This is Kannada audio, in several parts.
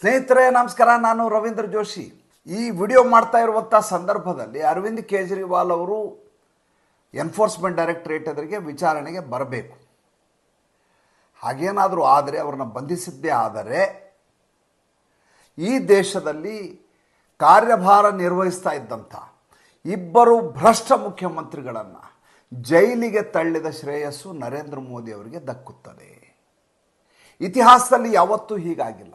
ಸ್ನೇಹಿತರೆ, ನಮಸ್ಕಾರ. ನಾನು ರವೀಂದ್ರ ಜೋಶಿ. ಈ ವಿಡಿಯೋ ಮಾಡ್ತಾ ಇರುವಂಥ ಸಂದರ್ಭದಲ್ಲಿ ಅರವಿಂದ್ ಕೇಜ್ರಿವಾಲ್ ಅವರು ಎನ್ಫೋರ್ಸ್ಮೆಂಟ್ ಡೈರೆಕ್ಟರೇಟ್ ಎದುರಿಗೆ ವಿಚಾರಣೆಗೆ ಬರಬೇಕು. ಹಾಗೇನಾದರೂ ಆದರೆ ಅವ್ರನ್ನ ಬಂಧಿಸಿದ್ದೇ ಆದರೆ ಈ ದೇಶದಲ್ಲಿ ಕಾರ್ಯಭಾರ ನಿರ್ವಹಿಸ್ತಾ ಇದ್ದಂಥ ಇಬ್ಬರು ಭ್ರಷ್ಟ ಮುಖ್ಯಮಂತ್ರಿಗಳನ್ನು ಜೈಲಿಗೆ ತಳ್ಳಿದ ಶ್ರೇಯಸ್ಸು ನರೇಂದ್ರ ಮೋದಿ ಅವರಿಗೆ ದಕ್ಕುತ್ತದೆ. ಇತಿಹಾಸದಲ್ಲಿ ಯಾವತ್ತೂ ಹೀಗಾಗಿಲ್ಲ.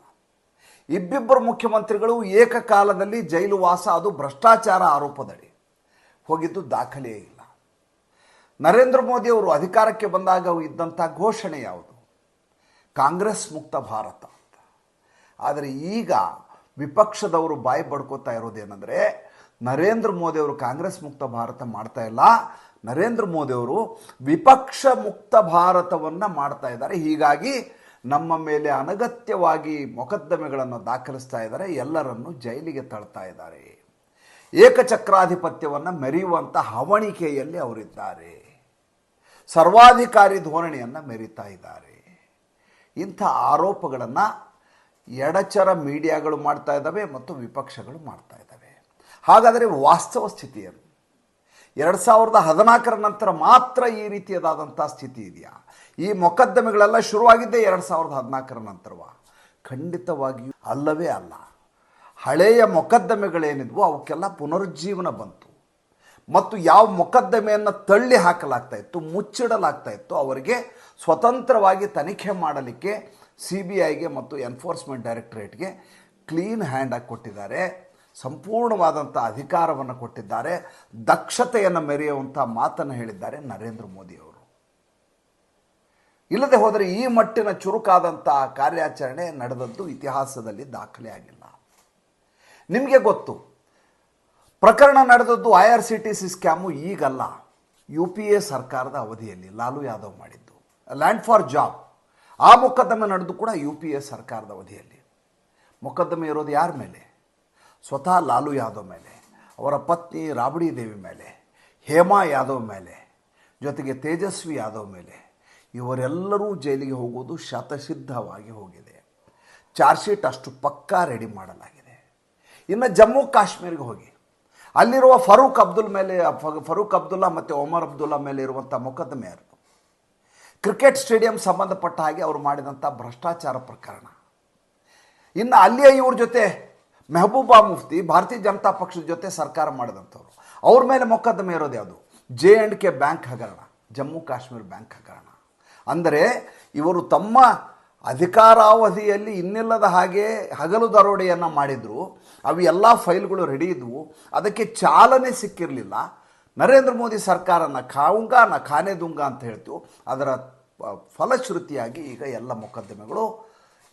ಇಬ್ಬಿಬ್ಬರು ಮುಖ್ಯಮಂತ್ರಿಗಳು ಏಕಕಾಲದಲ್ಲಿ ಜೈಲು ವಾಸ, ಅದು ಭ್ರಷ್ಟಾಚಾರ ಆರೋಪದಡಿ ಹೋಗಿದ್ದು ದಾಖಲೆಯೇ ಇಲ್ಲ. ನರೇಂದ್ರ ಮೋದಿ ಅವರು ಅಧಿಕಾರಕ್ಕೆ ಬಂದಾಗ ಇದ್ದಂಥ ಘೋಷಣೆ ಯಾವುದು? ಕಾಂಗ್ರೆಸ್ ಮುಕ್ತ ಭಾರತ ಅಂತ. ಆದರೆ ಈಗ ವಿಪಕ್ಷದವರು ಬಾಯಿ ಬಡ್ಕೋತಾ ಇರೋದೇನೆಂದರೆ ನರೇಂದ್ರ ಮೋದಿ ಅವರು ಕಾಂಗ್ರೆಸ್ ಮುಕ್ತ ಭಾರತ ಮಾಡ್ತಾ ಇಲ್ಲ. ನರೇಂದ್ರ ಮೋದಿ ಅವರು ವಿಪಕ್ಷ ಮುಕ್ತ ಭಾರತವನ್ನು ಮಾಡ್ತಾ ಇದ್ದಾರೆ. ಹೀಗಾಗಿ ನಮ್ಮ ಮೇಲೆ ಅನಗತ್ಯವಾಗಿ ಮೊಕದ್ದಮೆಗಳನ್ನು ದಾಖಲಿಸ್ತಾ ಇದ್ದಾರೆ, ಎಲ್ಲರನ್ನು ಜೈಲಿಗೆ ತಳ್ತಾ ಇದ್ದಾರೆ. ಏಕಚಕ್ರಾಧಿಪತ್ಯವನ್ನು ಮೆರೆಯುವಂಥ ಹವಣಿಕೆಯಲ್ಲಿ ಅವರಿದ್ದಾರೆ. ಸರ್ವಾಧಿಕಾರಿ ಧೋರಣೆಯನ್ನು ಮೆರಿತಾ ಇದ್ದಾರೆ. ಇಂಥ ಆರೋಪಗಳನ್ನು ಎಡಚರ ಮೀಡಿಯಾಗಳು ಮಾಡ್ತಾ ಇದ್ದಾವೆ ಮತ್ತು ವಿಪಕ್ಷಗಳು ಮಾಡ್ತಾ ಇದ್ದಾವೆ. ಹಾಗಾದರೆ ವಾಸ್ತವ ಸ್ಥಿತಿಯನ್ನು ಎರಡು ಸಾವಿರದ ಹದಿನಾಲ್ಕರ ನಂತರ ಮಾತ್ರ ಈ ರೀತಿಯದಾದಂಥ ಸ್ಥಿತಿ ಇದೆಯಾ? ಈ ಮೊಕದ್ದಮೆಗಳೆಲ್ಲ ಶುರುವಾಗಿದ್ದೇ ಎರಡು ಸಾವಿರದ ಹದಿನಾಲ್ಕರ ನಂತರವ? ಖಂಡಿತವಾಗಿಯೂ ಅಲ್ಲವೇ ಅಲ್ಲ. ಹಳೆಯ ಮೊಕದ್ದಮೆಗಳೇನಿದ್ವು ಅವಕ್ಕೆಲ್ಲ ಪುನರುಜ್ಜೀವನ ಬಂತು. ಮತ್ತು ಯಾವ ಮೊಕದ್ದಮೆಯನ್ನು ತಳ್ಳಿ ಹಾಕಲಾಗ್ತಾ ಇತ್ತು, ಮುಚ್ಚಿಡಲಾಗ್ತಾ ಇತ್ತು, ಅವರಿಗೆ ಸ್ವತಂತ್ರವಾಗಿ ತನಿಖೆ ಮಾಡಲಿಕ್ಕೆ ಸಿ ಬಿ ಐಗೆ ಮತ್ತು ಎನ್ಫೋರ್ಸ್ಮೆಂಟ್ ಡೈರೆಕ್ಟರೇಟ್ಗೆ ಕ್ಲೀನ್ ಹ್ಯಾಂಡಾಗಿ ಕೊಟ್ಟಿದ್ದಾರೆ. ಸಂಪೂರ್ಣವಾದಂಥ ಅಧಿಕಾರವನ್ನು ಕೊಟ್ಟಿದ್ದಾರೆ, ದಕ್ಷತೆಯನ್ನು ಮೆರೆಯುವಂಥ ಮಾತನ್ನು ಹೇಳಿದ್ದಾರೆ ನರೇಂದ್ರ ಮೋದಿಯವರು ಇಲ್ಲದೆ ಹೋದರೆ ಈ ಮಟ್ಟಿನ ಚುರುಕಾದಂಥ ಕಾರ್ಯಾಚರಣೆ ನಡೆದದ್ದು ಇತಿಹಾಸದಲ್ಲಿ ದಾಖಲೆ ಆಗಿಲ್ಲ. ನಿಮಗೆ ಗೊತ್ತು, ಪ್ರಕರಣ ನಡೆದದ್ದು I R C T C scam ಈಗಲ್ಲ. ಯು ಪಿ ಎ ಸರ್ಕಾರದ ಅವಧಿಯಲ್ಲಿ ಲಾಲು ಯಾದವ್ ಮಾಡಿದ್ದು. ಲ್ಯಾಂಡ್ ಫಾರ್ ಜಾಬ್ ಆ ಮೊಕದ್ದಮೆ ನಡೆದು ಕೂಡ ಯು ಪಿ ಎ ಸರ್ಕಾರದ ಅವಧಿಯಲ್ಲಿ. ಮೊಕದ್ದಮೆ ಇರೋದು ಯಾರ ಮೇಲೆ? ಸ್ವತಃ ಲಾಲು ಯಾದವ್ ಮೇಲೆ, ಅವರ ಪತ್ನಿ ರಾಬಡಿ ದೇವಿ ಮೇಲೆ, ಹೇಮಾ ಯಾದವ್ ಮೇಲೆ, ಜೊತೆಗೆ ತೇಜಸ್ವಿ ಯಾದವ್ ಮೇಲೆ, ಇವರೆಲ್ಲರೂ ಜೈಲಿಗೆ ಹೋಗುವುದು ಶತಸಿದ್ಧವಾಗಿ ಹೋಗಿದೆ. ಚಾರ್ಜ್ ಶೀಟ್ ಅಷ್ಟು ಪಕ್ಕಾ ರೆಡಿ ಮಾಡಲಾಗಿದೆ. ಇನ್ನು ಜಮ್ಮು ಕಾಶ್ಮೀರಿಗೆ ಹೋಗಿ, ಅಲ್ಲಿರುವ ಫರೂಕ್ ಅಬ್ದುಲ್ ಮೇಲೆ ಫರೂಕ್ ಅಬ್ದುಲ್ಲಾ ಮತ್ತು ಒಮರ್ ಅಬ್ದುಲ್ಲಾ ಮೇಲೆ ಇರುವಂಥ ಮೊಕದ್ದಮೆ ಅದು ಕ್ರಿಕೆಟ್ ಸ್ಟೇಡಿಯಂ ಸಂಬಂಧಪಟ್ಟ ಹಾಗೆ ಅವರು ಮಾಡಿದಂಥ ಭ್ರಷ್ಟಾಚಾರ ಪ್ರಕರಣ. ಇನ್ನು ಅಲ್ಲಿಯ ಇವ್ರ ಜೊತೆ ಮೆಹಬೂಬಾ ಮುಫ್ತಿ, ಭಾರತೀಯ ಜನತಾ ಪಕ್ಷದ ಜೊತೆ ಸರ್ಕಾರ ಮಾಡಿದಂಥವ್ರು. ಅವ್ರ ಮೇಲೆ ಮೊಕದ್ದಮೆ ಇರೋದು ಯಾವುದು? ಜೆ ಆ್ಯಂಡ್ ಕೆ ಬ್ಯಾಂಕ್ ಹಗರಣ, ಜಮ್ಮು ಕಾಶ್ಮೀರ ಬ್ಯಾಂಕ್ ಹಗರಣ. ಅಂದರೆ ಇವರು ತಮ್ಮ ಅಧಿಕಾರಾವಧಿಯಲ್ಲಿ ಇನ್ನಿಲ್ಲದ ಹಾಗೆ ಹಗಲು ದರೋಡೆಯನ್ನು ಮಾಡಿದರು. ಅವು ಎಲ್ಲ ಫೈಲ್ಗಳು ರೆಡಿ ಇದ್ವು. ಅದಕ್ಕೆ ಚಾಲನೆ ಸಿಕ್ಕಿರಲಿಲ್ಲ. ನರೇಂದ್ರ ಮೋದಿ ಸರ್ಕಾರನ ಖಾನೆ ದುಂಗ ಅಂತ ಹೇಳ್ತು. ಅದರ ಫಲಶ್ರುತಿಯಾಗಿ ಈಗ ಎಲ್ಲ ಮೊಕದ್ದಮೆಗಳು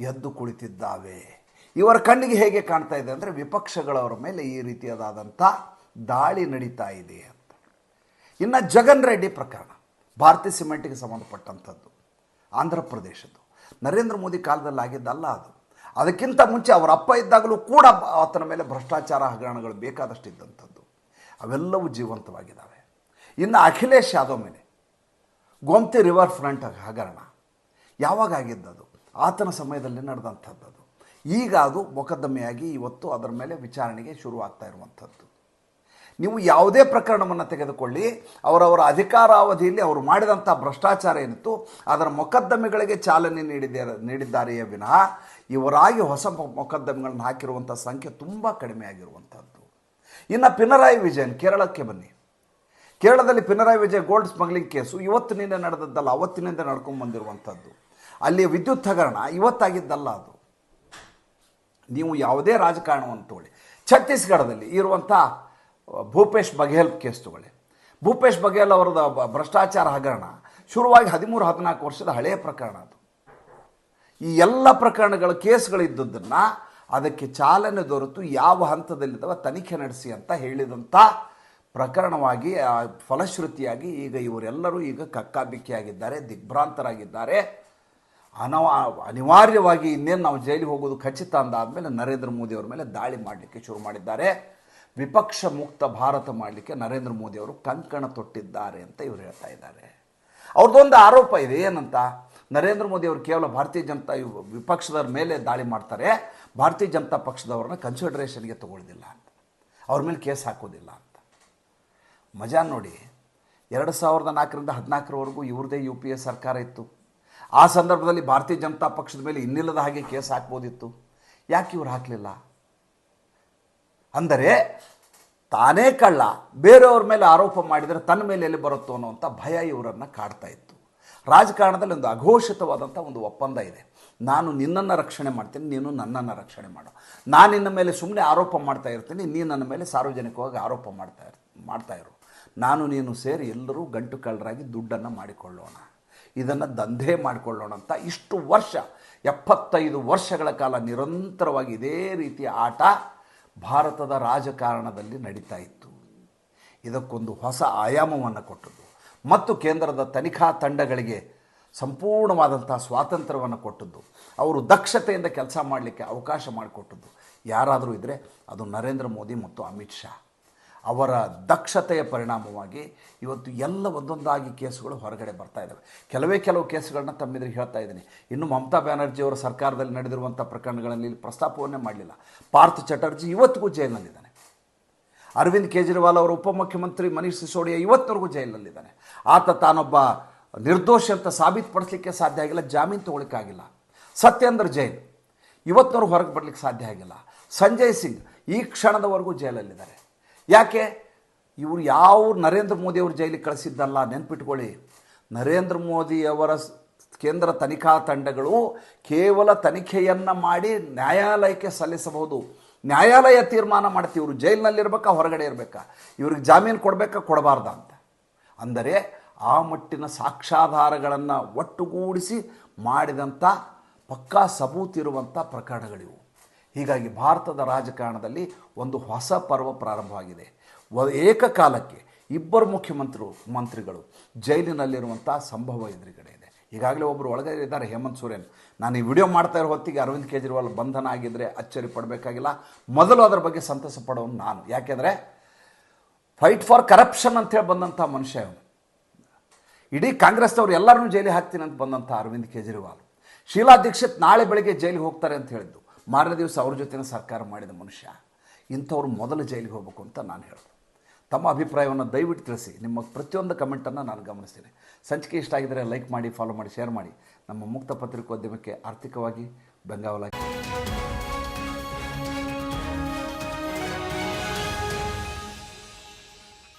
ಎದ್ದು ಕುಳಿತಿದ್ದಾವೆ. ಇವರ ಕಣ್ಣಿಗೆ ಹೇಗೆ ಕಾಣ್ತಾ ಇದೆ ಅಂದರೆ ವಿಪಕ್ಷಗಳವರ ಮೇಲೆ ಈ ರೀತಿಯಾದಂಥ ದಾಳಿ ನಡೀತಾ ಇದೆ ಅಂತ. ಇನ್ನು ಜಗನ್ ರೆಡ್ಡಿ ಪ್ರಕರಣ ಭಾರತೀಯ ಸಿಮೆಂಟಿಗೆ ಸಂಬಂಧಪಟ್ಟಂಥದ್ದು, ಆಂಧ್ರ ಪ್ರದೇಶದ್ದು. ನರೇಂದ್ರ ಮೋದಿ ಕಾಲದಲ್ಲಿ ಆಗಿದ್ದಲ್ಲ ಅದು. ಅದಕ್ಕಿಂತ ಮುಂಚೆ ಅವರ ಅಪ್ಪ ಇದ್ದಾಗಲೂ ಕೂಡ ಆತನ ಮೇಲೆ ಭ್ರಷ್ಟಾಚಾರ ಹಗರಣಗಳು ಬೇಕಾದಷ್ಟು ಇದ್ದಂಥದ್ದು ಅವೆಲ್ಲವೂ ಜೀವಂತವಾಗಿದ್ದಾವೆ. ಇನ್ನು ಅಖಿಲೇಶ್ ಯಾದವ್ ಮೇಲೆ ಗೋಮ್ತಿ ರಿವರ್ ಫ್ರಂಟ್ ಹಗರಣ ಯಾವಾಗ ಆಗಿದ್ದದು? ಆತನ ಸಮಯದಲ್ಲಿ ನಡೆದಂಥದ್ದು. ಈಗ ಅದು ಮೊಕದ್ದಮೆಯಾಗಿ ಇವತ್ತು ಅದರ ಮೇಲೆ ವಿಚಾರಣೆಗೆ ಶುರುವಾಗ್ತಾ ಇರುವಂಥದ್ದು. ನೀವು ಯಾವುದೇ ಪ್ರಕರಣವನ್ನು ತೆಗೆದುಕೊಳ್ಳಿ, ಅವರವರ ಅಧಿಕಾರಾವಧಿಯಲ್ಲಿ ಅವರು ಮಾಡಿದಂಥ ಭ್ರಷ್ಟಾಚಾರ ಏನಿತ್ತು, ಅದರ ಮೊಕದ್ದಮೆಗಳಿಗೆ ಚಾಲನೆ ನೀಡಿದ, ನೀಡಿದ್ದಾರೆಯೇ ವಿನಃ ಇವರಾಗಿ ಹೊಸ ಮೊಕದ್ದಮೆಗಳನ್ನು ಹಾಕಿರುವಂಥ ಸಂಖ್ಯೆ ತುಂಬ ಕಡಿಮೆ ಆಗಿರುವಂಥದ್ದು ಇನ್ನು ಪಿನರಾಯಿ ವಿಜಯನ್, ಕೇರಳಕ್ಕೆ ಬನ್ನಿ. ಕೇರಳದಲ್ಲಿ Pinarayi Vijay gold smuggling case ಇವತ್ತು ನಿನ್ನೆ ನಡೆದದ್ದಲ್ಲ, ಅವತ್ತಿನಿಂದ ನಡ್ಕೊಂಡು ಬಂದಿರುವಂಥದ್ದು ಅಲ್ಲಿ ವಿದ್ಯುತ್ ಹಗರಣ ಇವತ್ತಾಗಿದ್ದಲ್ಲ ಅದು. ನೀವು ಯಾವುದೇ ರಾಜಕಾರಣವನ್ನು ತಗೊಳ್ಳಿ. ಛತ್ತೀಸ್ಗಢದಲ್ಲಿ ಇರುವಂಥ ಭೂಪೇಶ್ ಬಘೇಲ್ ಕೇಸ್ ತಗೊಳ್ಳಿ. ಭೂಪೇಶ್ ಬಘೇಲ್ ಅವರದ ಭ್ರಷ್ಟಾಚಾರ ಹಗರಣ ಶುರುವಾಗಿ ಹದಿಮೂರು, ಹದಿನಾಲ್ಕು ವರ್ಷದ ಹಳೆಯ ಪ್ರಕರಣ ಅದು. ಈ ಎಲ್ಲ ಪ್ರಕರಣಗಳ, ಕೇಸ್ಗಳಿದ್ದದ್ದನ್ನು ಅದಕ್ಕೆ ಚಾಲನೆ ದೊರೆತು ಯಾವ ಹಂತದಲ್ಲಿದ್ದವ ತನಿಖೆ ನಡೆಸಿ ಅಂತ ಹೇಳಿದಂಥ ಪ್ರಕರಣವಾಗಿ ಫಲಶ್ರುತಿಯಾಗಿ ಈಗ ಇವರೆಲ್ಲರೂ ಈಗ ಕಕ್ಕಾಬಿಕ್ಕಿಯಾಗಿದ್ದಾರೆ, ದಿಗ್ಭ್ರಾಂತರಾಗಿದ್ದಾರೆ. ಅನವ, ಅನಿವಾರ್ಯವಾಗಿ ಇನ್ನೇನು ನಾವು ಜೈಲಿಗೆ ಹೋಗೋದು ಖಚಿತ ಅಂದಾದಮೇಲೆ ನರೇಂದ್ರ ಮೋದಿ ಅವರ ಮೇಲೆ ದಾಳಿ ಮಾಡಲಿಕ್ಕೆ ಶುರು ಮಾಡಿದ್ದಾರೆ. ವಿಪಕ್ಷ ಮುಕ್ತ ಭಾರತ ಮಾಡಲಿಕ್ಕೆ ನರೇಂದ್ರ ಮೋದಿ ಅವರು ಕಂಕಣ ತೊಟ್ಟಿದ್ದಾರೆ ಅಂತ ಇವರು ಹೇಳ್ತಾ ಇದ್ದಾರೆ. ಅವ್ರದ್ದೊಂದು ಆರೋಪ ಇದೆ, ಏನಂತ? ನರೇಂದ್ರ ಮೋದಿ ಅವರು ಕೇವಲ ಭಾರತೀಯ ಜನತಾ ವಿಪಕ್ಷದವ್ರ ಮೇಲೆ ದಾಳಿ ಮಾಡ್ತಾರೆ, ಭಾರತೀಯ ಜನತಾ ಪಕ್ಷದವ್ರನ್ನ ಕನ್ಸಿಡರೇಷನ್ಗೆ ತಗೊಳ್ಳೋದಿಲ್ಲ ಅಂತ. ಅವ್ರ ಮೇಲೆ ಕೇಸ್ ಹಾಕೋದಿಲ್ಲ ಅಂತ. ಮಜಾ ನೋಡಿ, ಎರಡು ಸಾವಿರದ ನಾಲ್ಕರಿಂದ ಹದಿನಾಲ್ಕರವರೆಗೂ ಇವ್ರದೇ ಯು ಪಿ ಎ ಸರ್ಕಾರ ಇತ್ತು. ಆ ಸಂದರ್ಭದಲ್ಲಿ ಭಾರತೀಯ ಜನತಾ ಪಕ್ಷದ ಮೇಲೆ ಇನ್ನಿಲ್ಲದ ಹಾಗೆ ಕೇಸ್ ಹಾಕ್ಬೋದಿತ್ತು. ಯಾಕೆ ಇವ್ರು ಹಾಕಲಿಲ್ಲ? ಅಂದರೆ ತಾನೇ ಕಳ್ಳ, ಬೇರೆಯವ್ರ ಮೇಲೆ ಆರೋಪ ಮಾಡಿದರೆ ತನ್ನ ಮೇಲೆ ಎಲ್ಲಿ ಬರುತ್ತೋ ಅನ್ನೋವಂಥ ಭಯ ಇವರನ್ನು ಕಾಡ್ತಾ ಇತ್ತು. ರಾಜಕಾರಣದಲ್ಲಿ ಒಂದು ಅಘೋಷಿತವಾದಂಥ ಒಂದು ಒಪ್ಪಂದ ಇದೆ. ನಾನು ನಿನ್ನನ್ನು ರಕ್ಷಣೆ ಮಾಡ್ತೀನಿ, ನೀನು ನನ್ನನ್ನು ರಕ್ಷಣೆ ಮಾಡು. ನಾನು ನಿನ್ನ ಮೇಲೆ ಸುಮ್ಮನೆ ಆರೋಪ ಮಾಡ್ತಾ ಇರ್ತೀನಿ, ನೀನು ನನ್ನ ಮೇಲೆ ಸಾರ್ವಜನಿಕವಾಗಿ ಆರೋಪ ಮಾಡ್ತಾ ಇರ್, ಮಾಡ್ತಾ ನಾನು ನೀನು ಸೇರಿ ಎಲ್ಲರೂ ಗಂಟು ಕಳ್ಳರಾಗಿ ದುಡ್ಡನ್ನು ಮಾಡಿಕೊಳ್ಳೋಣ. ಇದನ್ನು ದಂಧೆ ಮಾಡಿಕೊಳ್ಳೋಣ ಅಂತ ಇಷ್ಟು ವರ್ಷ, ಎಪ್ಪತ್ತೈದು ವರ್ಷಗಳ ಕಾಲ ನಿರಂತರವಾಗಿ ಇದೇ ರೀತಿಯ ಆಟ ಭಾರತದ ರಾಜಕಾರಣದಲ್ಲಿ ನಡೀತಾ ಇತ್ತು. ಇದಕ್ಕೊಂದು ಹೊಸ ಆಯಾಮವನ್ನು ಕೊಟ್ಟದ್ದು ಮತ್ತು ಕೇಂದ್ರದ ತನಿಖಾ ತಂಡಗಳಿಗೆ ಸಂಪೂರ್ಣವಾದಂಥ ಸ್ವಾತಂತ್ರ್ಯವನ್ನು ಕೊಟ್ಟದ್ದು. ಅವರು ದಕ್ಷತೆಯಿಂದ ಕೆಲಸ ಮಾಡಲಿಕ್ಕೆ ಅವಕಾಶ ಮಾಡಿಕೊಟ್ಟದ್ದು. ಯಾರಾದರೂ ಇದ್ದರೆ ಅದು ನರೇಂದ್ರ ಮೋದಿ ಮತ್ತು ಅಮಿತ್ ಶಾ. ಅವರ ದಕ್ಷತೆಯ ಪರಿಣಾಮವಾಗಿ ಇವತ್ತು ಎಲ್ಲ ಒಂದೊಂದಾಗಿ ಕೇಸುಗಳು ಹೊರಗಡೆ ಬರ್ತಾ ಇದ್ದಾವೆ ಕೆಲವೇ ಕೆಲವು ಕೇಸುಗಳನ್ನ ತಮ್ಮೆದುರಿಗೆ ಹೇಳ್ತಾ ಇದ್ದೀನಿ. ಇನ್ನು ಮಮತಾ ಬ್ಯಾನರ್ಜಿ ಅವರ ಸರ್ಕಾರದಲ್ಲಿ ನಡೆದಿರುವಂಥ ಪ್ರಕರಣಗಳಲ್ಲಿ ಪ್ರಸ್ತಾಪವನ್ನೇ ಮಾಡಲಿಲ್ಲ. ಪಾರ್ಥ್ ಚಟರ್ಜಿ ಇವತ್ತಿಗೂ ಜೈಲಿನಲ್ಲಿದ್ದಾನೆ. ಅರವಿಂದ್ ಕೇಜ್ರಿವಾಲ್ ಅವರ ಉಪಮುಖ್ಯಮಂತ್ರಿ ಮನೀಶ್ ಸಿಸೋಡಿಯಾ ಇವತ್ತಿನವರೆಗೂ ಜೈಲಿನಲ್ಲಿದ್ದಾನೆ. ಆತ ತಾನೊಬ್ಬ ನಿರ್ದೋಷಿ ಅಂತ ಸಾಬೀತುಪಡಿಸಲಿಕ್ಕೆ ಸಾಧ್ಯ ಆಗಿಲ್ಲ, ಜಾಮೀನು ತೊಗೊಳಿಕ್ಕಾಗಿಲ್ಲ ಸತ್ಯೇಂದ್ರ ಜೈಲ್. ಇವತ್ತಿನವ್ರು ಹೊರಗೆ ಬರಲಿಕ್ಕೆ ಸಾಧ್ಯ ಆಗಿಲ್ಲ. ಸಂಜಯ್ ಸಿಂಗ್ ಈ ಕ್ಷಣದವರೆಗೂ ಜೈಲಲ್ಲಿದ್ದಾರೆ. ಯಾಕೆ? ಇವರು ಯಾವ ನರೇಂದ್ರ ಮೋದಿ ಅವರು ಜೈಲಿಗೆ ಕಳಿಸಿದ್ದಲ್ಲ ನೆನ್ಪಿಟ್ಕೊಳ್ಳಿ. ನರೇಂದ್ರ ಮೋದಿಯವರ ಕೇಂದ್ರ ತನಿಖಾ ತಂಡಗಳು ಕೇವಲ ತನಿಖೆಯನ್ನು ಮಾಡಿ ನ್ಯಾಯಾಲಯಕ್ಕೆ ಸಲ್ಲಿಸಬಹುದು. ನ್ಯಾಯಾಲಯ ತೀರ್ಮಾನ ಮಾಡ್ತೀವಿ. ಇವರು ಜೈಲಿನಲ್ಲಿರ್ಬೇಕಾ, ಹೊರಗಡೆ ಇರಬೇಕಾ? ಇವ್ರಿಗೆ ಜಾಮೀನು ಕೊಡಬೇಕಾ, ಕೊಡಬಾರ್ದ ಅಂತ. ಅಂದರೆ ಆ ಮಟ್ಟಿನ ಸಾಕ್ಷ್ಯಾಧಾರಗಳನ್ನು ಒಟ್ಟುಗೂಡಿಸಿ ಮಾಡಿದಂಥ ಪಕ್ಕಾ ಸಬೂತಿರುವಂಥ ಪ್ರಕರಣಗಳಿವು. ಹೀಗಾಗಿ ಭಾರತದ ರಾಜಕಾರಣದಲ್ಲಿ ಒಂದು ಹೊಸ ಪರ್ವ ಪ್ರಾರಂಭವಾಗಿದೆ. ಏಕಕಾಲಕ್ಕೆ ಇಬ್ಬರು ಮುಖ್ಯಮಂತ್ರಿ, ಮಂತ್ರಿಗಳು ಜೈಲಿನಲ್ಲಿರುವಂಥ ಸಂಭವ ಎದುರುಗಡೆ ಇದೆ. ಈಗಾಗಲೇ ಒಬ್ಬರು ಒಳಗೆ ಇದ್ದಾರೆ ಹೇಮಂತ್ ಸೊರೇನ್. ನಾನು ಈ ವಿಡಿಯೋ ಮಾಡ್ತಾ ಇರೋ ಹೊತ್ತಿಗೆ ಅರವಿಂದ್ ಕೇಜ್ರಿವಾಲ್ ಬಂಧನ ಆಗಿದ್ದರೆ ಅಚ್ಚರಿ ಪಡಬೇಕಾಗಿಲ್ಲ. ಮೊದಲು ಅದರ ಬಗ್ಗೆ ಸಂತಸ ಪಡೋನು ನಾನು. ಯಾಕೆಂದರೆ ಫೈಟ್ ಫಾರ್ ಕರಪ್ಷನ್ ಅಂತೇಳಿ ಬಂದಂಥ ಮನುಷ್ಯ ಇಡೀ ಕಾಂಗ್ರೆಸ್ನವ್ರು ಎಲ್ಲರನ್ನೂ ಜೈಲಿಗೆ ಹಾಕ್ತೀನಿ ಅಂತ ಬಂದಂಥ ಅರವಿಂದ್ ಕೇಜ್ರಿವಾಲ್. ಶೀಲಾ ದೀಕ್ಷಿತ್ ನಾಳೆ ಬೆಳಗ್ಗೆ ಜೈಲಿಗೆ ಹೋಗ್ತಾರೆ ಅಂತ ಹೇಳಿದ್ದು. ಮಾರನೇ ದಿವಸ ಅವ್ರ ಜೊತೆನ ಸರ್ಕಾರ ಮಾಡಿದ ಮನುಷ್ಯ, ಇಂಥವ್ರು ಮೊದಲು ಜೈಲಿಗೆ ಹೋಗಬೇಕು ಅಂತ ನಾನು ಹೇಳೋದು. ತಮ್ಮ ಅಭಿಪ್ರಾಯವನ್ನು ದಯವಿಟ್ಟು ತಿಳಿಸಿ. ನಿಮ್ಮ ಪ್ರತಿಯೊಂದು ಕಮೆಂಟನ್ನು ನಾನು ಗಮನಿಸ್ತೀನಿ. ಸಂಚಿಕೆ ಇಷ್ಟ ಆಗಿದ್ದರೆ ಲೈಕ್ ಮಾಡಿ ಫಾಲೋ ಮಾಡಿ ಶೇರ್ ಮಾಡಿ. ನಮ್ಮ ಮುಕ್ತ ಪತ್ರಿಕೋದ್ಯಮಕ್ಕೆ ಆರ್ಥಿಕವಾಗಿ ಬೆಂಗಾವಲಾಗಿ.